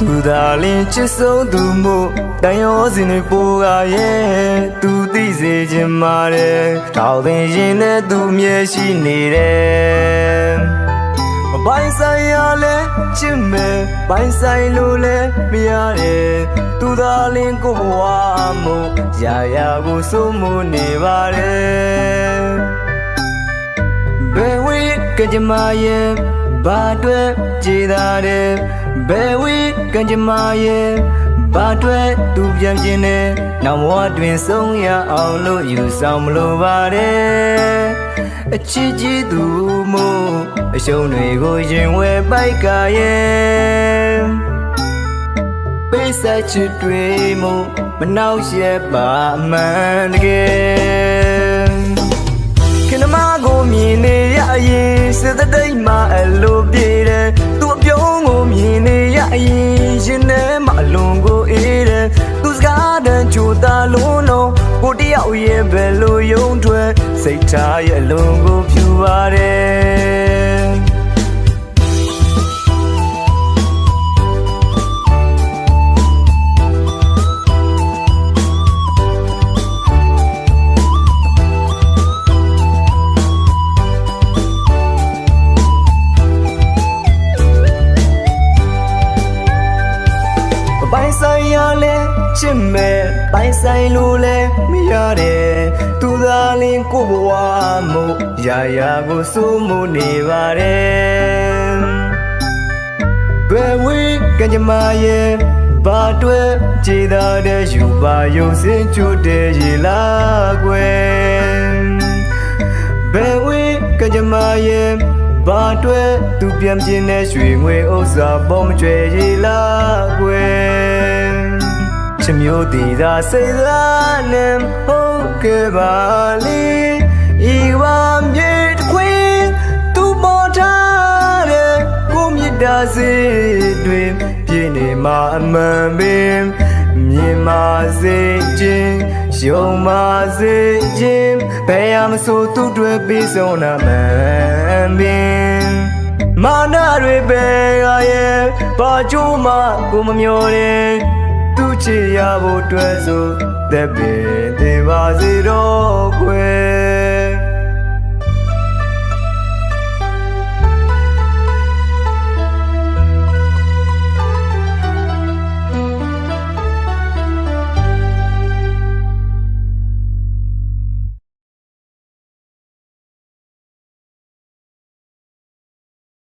သူသာလင်ချစ်ဆုံးသူမို့တန်ရောစင်တွေပိုးကရဲ့သူသိစေခြင်းမာတယ်တောက်တင်ရင်နဲ့သူမြဲရှိနေတယ်ဘိုင်းဆိုင်ရလဲချစ်မယ်ဘိုင်းဆိုင်လို့လဲမရတယ်သူသာလင်ကိုဘဝမို့ရာရာကိုစိုးမိုးနေပါတယ်ဘယ်ဝေးကကြမရဲ့ဘာအတွက်ကြည်သာတယ် ဘယ်ဝေးကကြမရဲ့ဘာအတွက်သူပြန်ခြင်းနဲ့နောက်ဘဝတွင်ဆုံးရအောင်လို့ယူဆောင်မလိုပါတယ်အချစ်ကြီးသူမို့အရှုံးတွေကိုရင်ဝဲပိုက်ကရဲ့ပေးဆက်ချစ်တွေမို့မနှောက်ယှက်ပါအမှန်တကယ်ခင်မကိုမြင်နေရရင်စသတိတ်မှအလိုပြေတယ်သူအပြုံးကိုမြင် တန်ချိုတာလုံးတော့ကိုတယောက်ရဲ့ဘယ်လိုယုံထွက်စိတ်ထားရဲ့အလွန်ကိုဖြူပါတယ်ဘိုင်းဆိုင်ရလဲ ချစ်မဲ့ဘိုင်းဆိုင်လို့လဲမရတယ်သူသာလင်ကိုဘဝမို့ရာရာကိုစိုးမိုးနေပါတယ်ဘယ်ဝေးကကြမရဲ့ဘာတွေကြည်သာတဲ့ယူပါယုံစင်ချွတ်တဲ့ရေလာကွယ်ဘယ်ဝေးကကြမရဲ့ဘာတွေသူပြန်ပြင်းတဲ့ရွှေငွေဥစ္စာပေါ်မကျွေရေလာကွယ် ချစ်မျိုးတည်သာစိတ်သားနဲ့ဟုတ်ကဲ့ပါလေဤဝမ်းမြေတစ်ခွင်သူပေါ်ထားတဲ့ကိုမြတ်တာစေတွေပြည့်နေမှာအမှန်ပင်မြင်ပါစေခြင်းယုံပါစေခြင်းဘယ်ရမဆိုသူ့တွေပြီးဆုံးနာမှန်ပင်မာနတွေပဲရရဲ့ဘာကြိုးမှကိုမမျောတယ်သူ ချစ်ရဖို့အတွက်ဆိုသက်ပင်သေးပါစေတော့ခွယ်